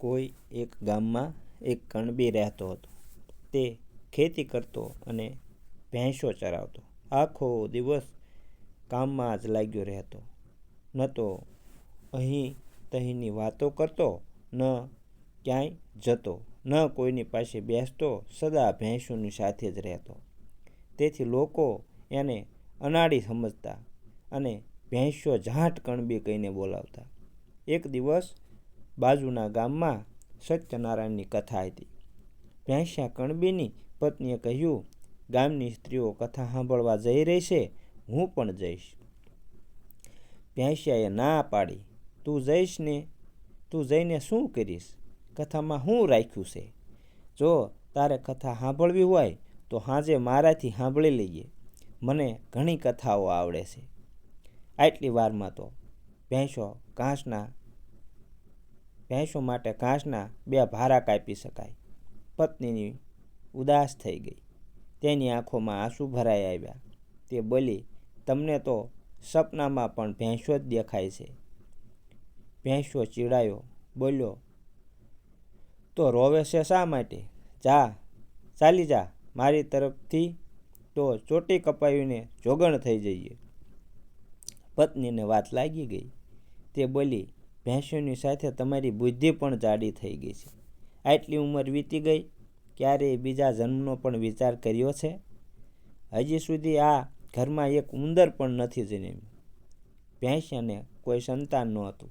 કોઈ એક ગામમાં એક કણબી રહેતો હતો. તે ખેતી કરતો અને ભેંસો ચરાવતો. આખો દિવસ કામમાં જ લાગ્યો રહેતો. ન તો અહીં તહીંની વાતો કરતો, ન ક્યાંય જતો, ન કોઈની પાસે બેસતો, સદા ભેંસોની સાથે જ રહેતો. તેથી લોકો એને અનાડી સમજતા અને ભેંસો ઝાંટ કણબી કહીને બોલાવતા. એક દિવસ બાજુના ગામમાં સત્યનારાયણની કથા હતી. ભેંસ્યા કણબીની પત્નીએ કહ્યું, ગામની સ્ત્રીઓ કથા સાંભળવા જઈ રહી છે, હું પણ જઈશ. ભેંસ્યાએ ના પાડી, તું જઈશ ને, તું જઈને શું કરીશ? કથામાં શું રાખ્યું છે? જો તારે કથા સાંભળવી હોય, તો હાજે મારાથી સાંભળી લઈએ. મને ઘણી કથાઓ આવડે છે. આટલી વારમાં તો ભેંસો ઘાસના ભેંસો માટે ઘાસના બે ભારા કાપી શકાય. પત્નીની ઉદાસ થઈ ગઈ. તેની આંખોમાં આંસુ ભરાઈ આવ્યા. તે બોલી, તમને તો સપનામાં પણ ભેંસો જ દેખાય છે. ભેંસો ચીડાયો, બોલ્યો, તો રોવે છે શા માટે? જા, ચાલી જા, મારી તરફથી તો ચોટી કપાવીને જોગણ થઈ જઈએ. પત્નીને વાત લાગી ગઈ. તે બોલી ભેંસોની સાથે તમારી બુદ્ધિ પણ જાડી થઈ ગઈ છે. આટલી ઉંમર વીતી ગઈ, ક્યારેય બીજા જન્મનો પણ વિચાર કર્યો છે? હજી સુધી આ ઘરમાં એક ઉંદર પણ નથી જન્મ્યું. ભેંસીને કોઈ સંતાન નહોતું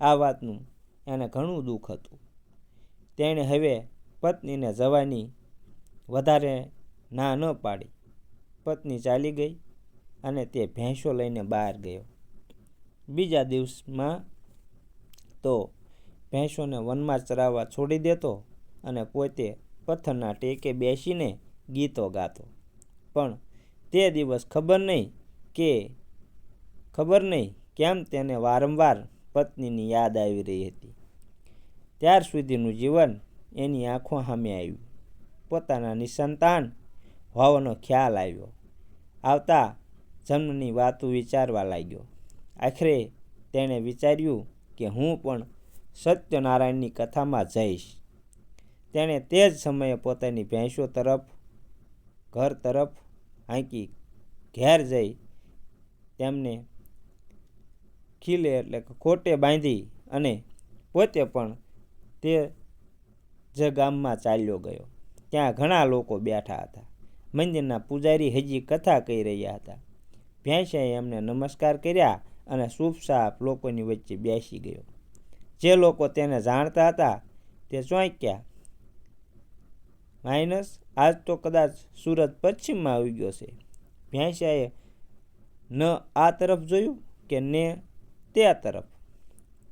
આ વાતનું એને ઘણું દુઃખ હતું. તેણે હવે પત્નીને જવાની વધારે ના ન પાડી. પત્ની ચાલી ગઈ અને તે ભેંસો લઈને બહાર ગયો. બીજા દિવસમાં તો ભેંસોને વનમાં ચરાવવા છોડી દેતો અને પોતે પથ્થરના ટેકે બેસીને ગીતો ગાતો. પણ તે દિવસ ખબર નહીં કે, ખબર નહીં કેમ તેને વારંવાર પત્નીની યાદ આવી રહી હતી. ત્યાર સુધીનું જીવન એની આંખો સામે આવ્યું. પોતાના નિસંતાન હોવાનો ખ્યાલ આવ્યો. આવતા જન્મની વાતો વિચારવા લાગ્યો. આખરે તેણે વિચાર્યું કે હું પણ સત્યનારાયણની કથામાં જઈશ. તેણે તે જ સમયે પોતાની ભેંસો તરફ, ઘર તરફ હાંકી ઘેર જઈ તેમને ખીલે એટલે ખોટે બાંધી અને પોતે પણ તે જ ગામમાં ચાલ્યો ગયો. ત્યાં ઘણા લોકો બેઠા હતા. મંદિરના પૂજારી હજી કથા કહી રહ્યા હતા. ભેંસાએ એમને નમસ્કાર કર્યા અને સાપ લોકોની વચ્ચે બેસી ગયો. જે લોકો તેને જાણતા હતા તે ચોંક્યા. માઇનસ, આજ તો કદાચ સુરત પશ્ચિમમાં આવી ગયો છે. ભેંસાએ ન આ તરફ જોયું કે ને તે તરફ.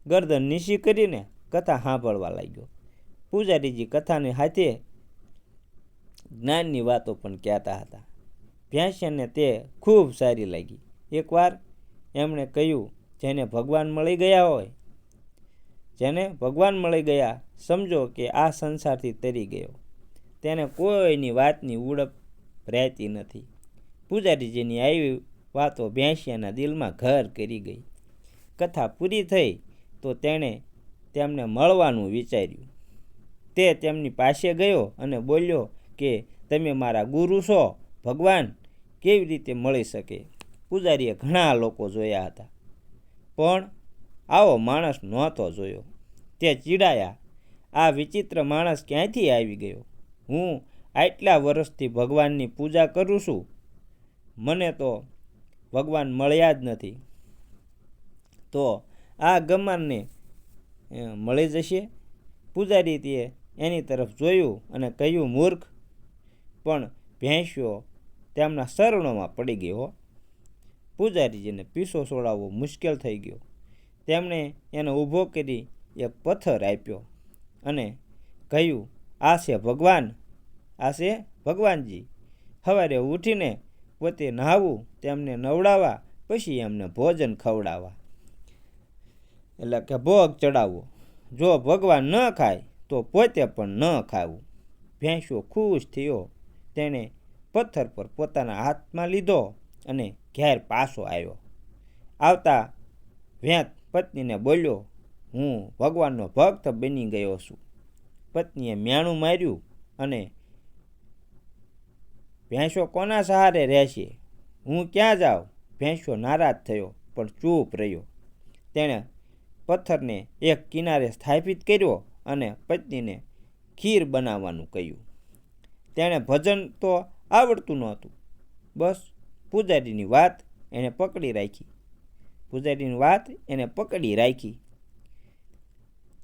ગરદન નીચી કરીને કથા સાંભળવા લાગ્યો. પૂજારીજી કથાની હાથે જ્ઞાનની વાતો પણ કહેતા હતા. ભેંસ્યાને તે ખૂબ સારી લાગી. એકવાર એમણે કહ્યું, જેને ભગવાન મળી ગયા હોય, જેને ભગવાન મળી ગયા, સમજો કે આ સંસારથી તરી ગયો. તેને કોઈની વાતની ઉડપ રહેતી નથી. પૂજારીજીની આવી વાતો ભેંસિયાના દિલમાં ઘર કરી ગઈ. કથા પૂરી થઈ તો તેણે તેમને મળવાનું વિચાર્યું. તે તેમની પાસે ગયો અને બોલ્યો કે, તમે મારા ગુરુ છો. ભગવાન કેવી રીતે મળી શકે? પૂજારીએ ઘણા લોકો જોયા હતા. પણ આવો માણસ નહોતો જોયો. તે ચીડાયા, આ વિચિત્ર માણસ ક્યાંથી આવી ગયો? હું આટલા વર્ષથી ભગવાનની પૂજા કરું છું. મને તો ભગવાન મળ્યા જ નથી. તો આ ગમાનને મળી જશે? પૂજારી તે એની તરફ જોયું અને કહ્યું, મૂર્ખ. પણ ભેંસ્યો તેમના શરણોમાં પડી ગયો. પૂજારીજીને પીસો છોડાવવો મુશ્કેલ થઈ ગયો. તેમણે એને ઊભો કરી એક પથ્થર આપ્યો અને કહ્યું, આ છે ભગવાન, આ છે ભગવાનજી. સવારે ઉઠીને પોતે નહાવું, તેમને નવડાવવા, પછી એમને ભોજન ખવડાવવા. એટલે કે ભોગ ચડાવવો. જો ભગવાન ન ખાય, તો પોતે પણ ન ખાવું. ભેંસો ખુશ થયો. તેણે પથ્થર પર પોતાના હાથમાં લીધો. અને ઘેર પાછો આવ્યો. આવતા વેંત પત્નીને બોલ્યો, હું ભગવાનનો ભક્ત બની ગયો છું. પત્નીએ મ્યાણું માર્યું અને ભેંસો કોના સહારે રહેશે? હું ક્યાં જાઉં? ભેંસો નારાજ થયો, પણ ચૂપ રહ્યો. તેણે પથ્થરને એક કિનારે સ્થાપિત કર્યો અને પત્નીને ખીર બનાવવાનું કહ્યું. તેણે ભજન તો આવડતું નહોતું. બસ પૂજારીની વાત એણે પકડી રાખી. પૂજારીની વાત એણે પકડી રાખી.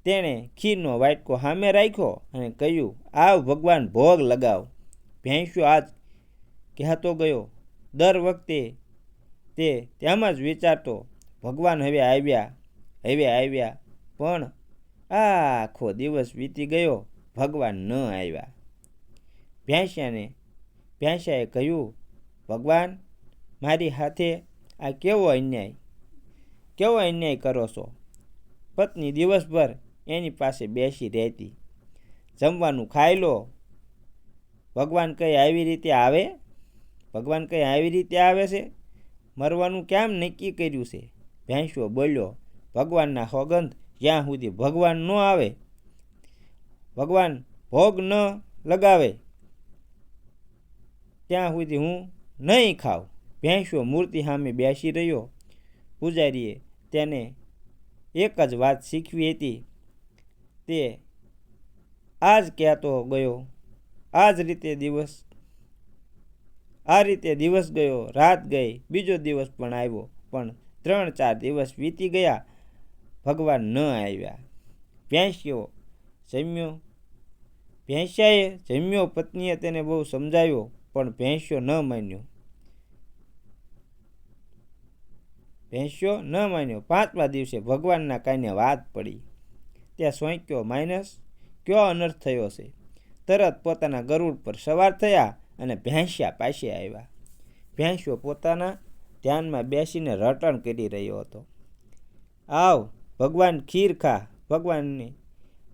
તેણે ખીરનો વાટકો સામે રાખ્યો અને કહ્યું, આવ ભગવાન, ભોગ લગાવ. ભેંસ્યો આજ કહેતો ગયો. દર વખતે તે તેમાં જ વિચારતો, ભગવાન હવે આવ્યા હવે આવ્યા. પણ આખો દિવસ વીતી ગયો, ભગવાન ન આવ્યા. ભેંસ્યાને, ભેંસ્યાએ કહ્યું, ભગવાન મારી હાથે આ કેવો અન્યાય? કેવો અન્યાય કરો છો? પત્ની દિવસભર એની પાસે બેસી રહેતી. જમવાનું ખાઈ લો. ભગવાન કંઈ આવી રીતે આવે? ભગવાન કંઈ આવી રીતે આવે છે? મરવાનું કેમ નક્કી કર્યું છે? ભેંસો બોલ્યો, ભગવાનના સોગંધ જ્યાં સુધી ભગવાન ન આવે, ભગવાન ભોગ ન લગાવે, ત્યાં સુધી હું નહીં ખાઉં. ભેંસો મૂર્તિ સામે બેસી રહ્યો. પૂજારીએ તેને એક જ વાત શીખવી હતી. તે આ જ કહેતો ગયો આ જ રીતે દિવસ, આ રીતે દિવસ ગયો, રાત ગઈ, બીજો દિવસ પણ આવ્યો, પણ ત્રણ ચાર દિવસ વીતી ગયા, ભગવાન ન આવ્યા. ભેંસ્યો જમ્યો. ભેંસ્યાએ જમ્યો, પત્નીએ તેને બહુ સમજાવ્યો, પણ ભેંસ્યો ન માન્યો. ભેંસ્યો ન માન્યો. પાંચમા દિવસે ભગવાનના કાને વાત પડી. ત્યાં સોંક્યો, માઇનસ, કયો અનર્થ થયો છે? તરત પોતાના ગરુડ પર સવાર થયા અને ભેંસ્યા પાસે આવ્યા. ભેંસ્યો પોતાના ધ્યાનમાં બેસીને રટણ કરી રહ્યો હતો. આવ, ભગવાન, ખીર ખા. ભગવાનને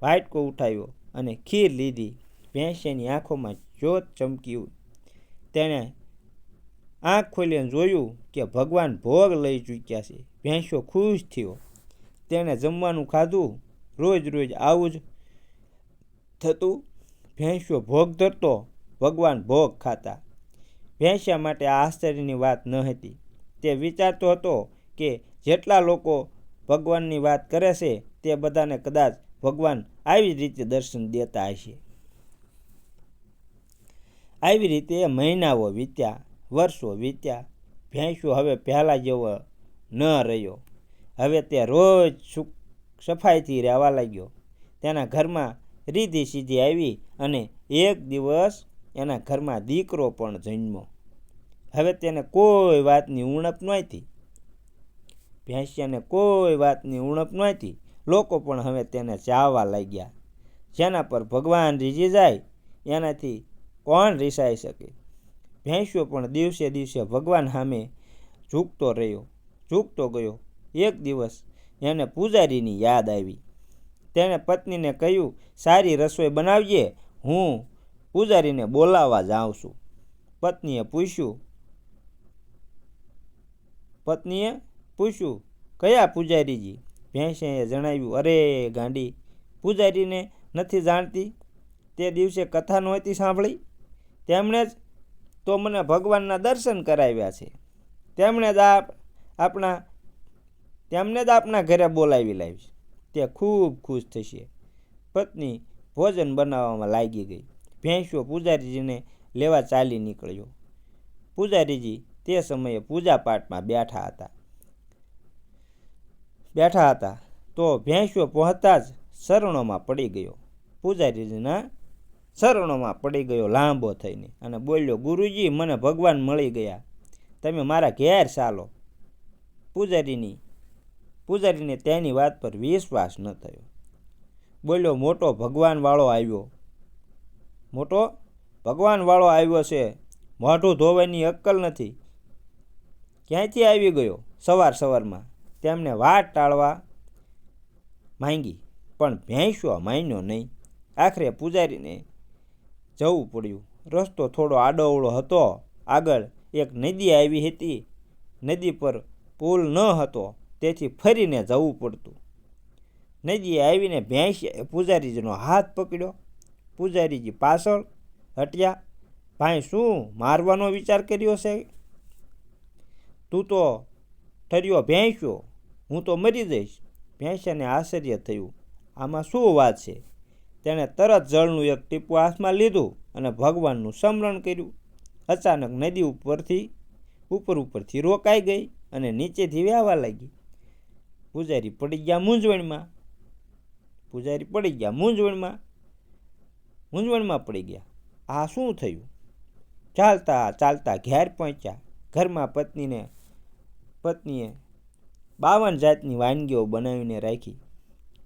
વાટકો ઉઠાવ્યો અને ખીર લીધી. ભેંસ્યાની આંખોમાં જોત ચમકી તેણે આંખ ખોલીને જોયું કે ભગવાન ભોગ લઈ ચૂક્યા છે. ભેંસો ખુશ થયો. તેણે જમવાનું ખાધું. રોજ રોજ આવું જ થતું. ભેંસો ભોગ ધરતો. ભગવાન ભોગ ખાતા. ભેંસ્યા માટે આશ્ચર્યની વાત ન હતી. તે વિચારતો હતો કે જેટલા લોકો ભગવાનની વાત કરે છે, તે બધાને કદાચ ભગવાન આવી જ રીતે દર્શન દેતા હશે. આવી રીતે મહિનાઓ વીત્યા. વર્ષો વીત્યા, ભેંસો હવે પહેલાં જેવો ન રહ્યો. હવે તે રોજ સુખ સફાઈથી રહેવા લાગ્યો. તેના ઘરમાં રીધી સીધી આવી અને એક દિવસ એના ઘરમાં દીકરો પણ જન્મ્યો. હવે તેને કોઈ વાતની ઉણપ નહોતી. ભેંસિયાને કોઈ વાતની ઉણપ નહોતી. લોકો પણ હવે તેને ચાવવા લાગ્યા. જેના પર ભગવાન રીઝી જાય, એનાથી કોણ રીસાઈ શકે? ભેંસ્યો પણ દિવસે દિવસે ભગવાન સામે ઝૂકતો રહ્યો. ઝૂકતો ગયો. એક દિવસ એને પૂજારીની યાદ આવી. તેણે પત્નીને કહ્યું, સારી રસોઈ બનાવીએ હું પૂજારીને બોલાવવા જાઉં છું. પત્નીએ પૂછ્યું પત્નીએ પૂછ્યું, કયા પૂજારીજી? ભેંસે જણાવ્યું, અરે ગાંડી, પૂજારીને નથી જાણતી. તે દિવસે કથા નહોતી સાંભળી. તેમણે જ તો મને ભગવાનના દર્શન કરાવ્યા છે. તેમણે જ આપ આપણા તેમને જ આપણા ઘરે બોલાવી લાવીશ તે ખૂબ ખુશ થશે. પત્ની ભોજન બનાવવામાં લાગી ગઈ. ભેંસો પૂજારીજીને લેવા ચાલી નીકળ્યો. પૂજારીજી તે સમયે પૂજા પાઠમાં બેઠા હતા. બેઠા હતા તો ભેંસો પહોંચતા જ શરણોમાં પડી ગયો. પૂજારીજીના શરણોમાં પડી ગયો લાંબો થઈને અને બોલ્યો, ગુરુજી, મને ભગવાન મળી ગયા. તમે મારા ઘેર ચાલો. પૂજારીની, પૂજારીને તેની વાત પર વિશ્વાસ ન થયો. બોલ્યો, મોટો ભગવાનવાળો આવ્યો. મોટો ભગવાનવાળો આવ્યો છે? મોઢું ધોવાની અક્કલ નથી. ક્યાંથી આવી ગયો? સવાર સવારમાં. તેમને વાટ ટાળવા માંગી, પણ ભેંસો માન્યો નહીં. આખરે પૂજારીને જવું પડ્યું. રસ્તો થોડો આડોવળો હતો. આગળ એક નદી આવી હતી. નદી પર પુલ ન હતો, તેથી ફરીને જવું પડતું. નદીએ આવીને ભેંસીએ પૂજારીજીનો હાથ પકડ્યો. પૂજારીજી પાછળ હટ્યા. ભાઈ, શું મારવાનો વિચાર કર્યો છે? તું તો ઠર્યો ભેંસ્યો. હું તો મરી જઈશ. ભેંસાને આશ્ચર્ય થયું. આમાં શું વાત છે? તેણે તરત જળનું એક ટીપું હાથમાં લીધું અને ભગવાનનું સ્મરણ કર્યું. અચાનક નદી ઉપરથી, ઉપર ઉપરથી રોકાઈ ગઈ અને નીચેથી વહેવા લાગી. પૂજારી પડી ગયા મૂંઝવણમાં. પૂજારી પડી ગયા મૂંઝવણમાં. મૂંઝવણમાં પડી ગયા. આ શું થયું? ચાલતા ચાલતા ઘેર પહોંચ્યા. ઘરમાં પત્નીને, પત્નીએ બાવન જાતની વાનગીઓ બનાવીને રાખી.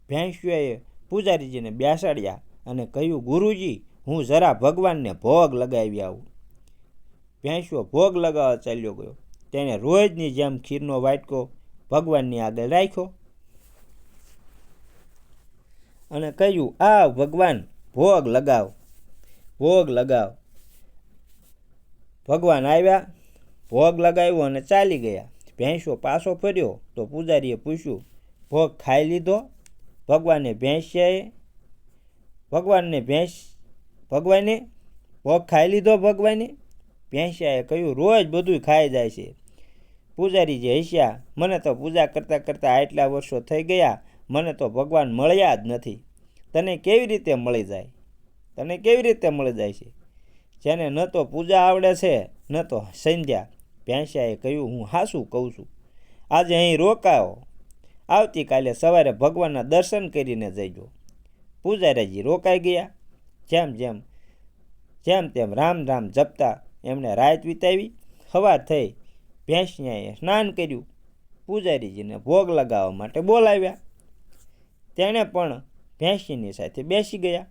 ભેંસુએ પૂજારીજીને બેસાડ્યા અને કહ્યું, ગુરુજી, હું જરા ભગવાનને ભોગ લગાવી આવું. ભેંસો ભોગ લગાવવા ચાલ્યો ગયો. તેણે રોજની જેમ ખીરનો વાટકો ભગવાનની આગળ રાખ્યો અને કહ્યું આ ભગવાન, ભોગ લગાવ ભોગ લગાવ. ભગવાન આવ્યા, ભોગ લગાવ્યો અને ચાલી ગયા. ભેંસો પાછો ફર્યો તો પૂજારીએ પૂછ્યું, ભોગ ખાઈ લીધો? ભગવાને ભેંસ્યાએ ભગવાનને ભેંસ ભગવાને ભોગ ખાઈ લીધો ભગવાને. ભેંસ્યાએ કહ્યું, રોજ બધું ખાઈ જાય છે. પૂજારી જે હસ્યા, મને તો પૂજા કરતાં કરતાં આટલા વર્ષો થઈ ગયા, મને તો ભગવાન મળ્યા જ નથી. તને કેવી રીતે મળી જાય? તને કેવી રીતે મળી જાય છે? જેને ન તો પૂજા આવડે છે, ન તો સંધ્યા. ભેંસ્યાએ કહ્યું, હું હાસું કહું છું. આજે અહીં રોકાઓ. આવતીકાલે સવારે ભગવાનના દર્શન કરીને જઈજો પૂજારીજી રોકાઈ ગયા. જેમ જેમ જેમ તેમ રામ રામ જપતા એમણે રાત વિતાવી. સવાર થઈ ભેંસિયાએ સ્નાન કર્યું. પૂજારીજીને ભોગ લગાવવા માટે બોલાવ્યા. તેણે પણ ભેંસીની સાથે બેસી ગયા.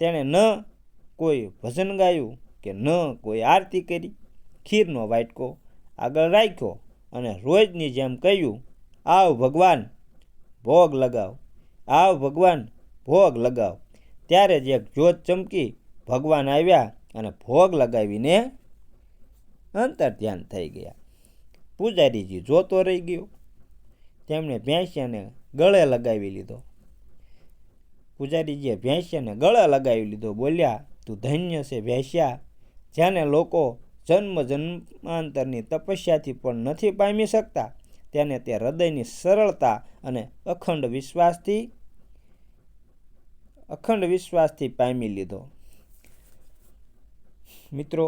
તેણે ન કોઈ ભજન ગાયું કે ન કોઈ આરતી કરી. ખીરનો વાટકો આગળ રાખ્યો અને રોજની જેમ કહ્યું આવ ભગવાન, ભોગ લગાવ. આવ ભગવાન, ભોગ લગાવ. ત્યારે જ એક જ્યોત ચમકી ભગવાન આવ્યા અને ભોગ લગાવીને અંતર ધ્યાન થઈ ગયા. પૂજારીજી જોતો રહી ગયો. તેમણે ભેંસ્યાને ગળે લગાવી લીધો. પૂજારીજીએ ભેંસ્યાને ગળે લગાવી લીધો. બોલ્યા, તું ધન્ય છે ભેંસ્યા. જેને લોકો જન્મ જન્માંતરની તપસ્યાથી પણ નથી પામી શકતા. તેને તે હૃદયની સરળતા અને અખંડ વિશ્વાસથી અખંડ વિશ્વાસથી પામી લીધો. મિત્રો,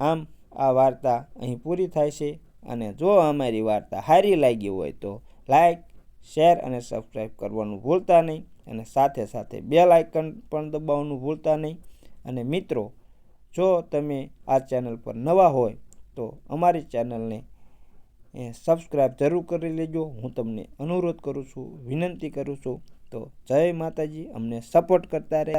આમ આ વાર્તા અહીં પૂરી થાય છે અને જો અમારી વાર્તા સારી લાગી હોય તો લાઈક, શેર અને સબસ્ક્રાઈબ કરવાનું ભૂલતા નહીં અને સાથે સાથે બેલ આઇકન પણ દબાવવાનું ભૂલતા નહીં. અને મિત્રો, જો તમે આ ચેનલ પર નવા હોય તો અમારી ચેનલને એ સબસ્ક્રાઈબ જરૂર કરી લેજો. હું તમને અનુરોધ કરું છું, વિનંતી કરું છું. તો જય માતાજી, અમને સપોર્ટ કરતા રહે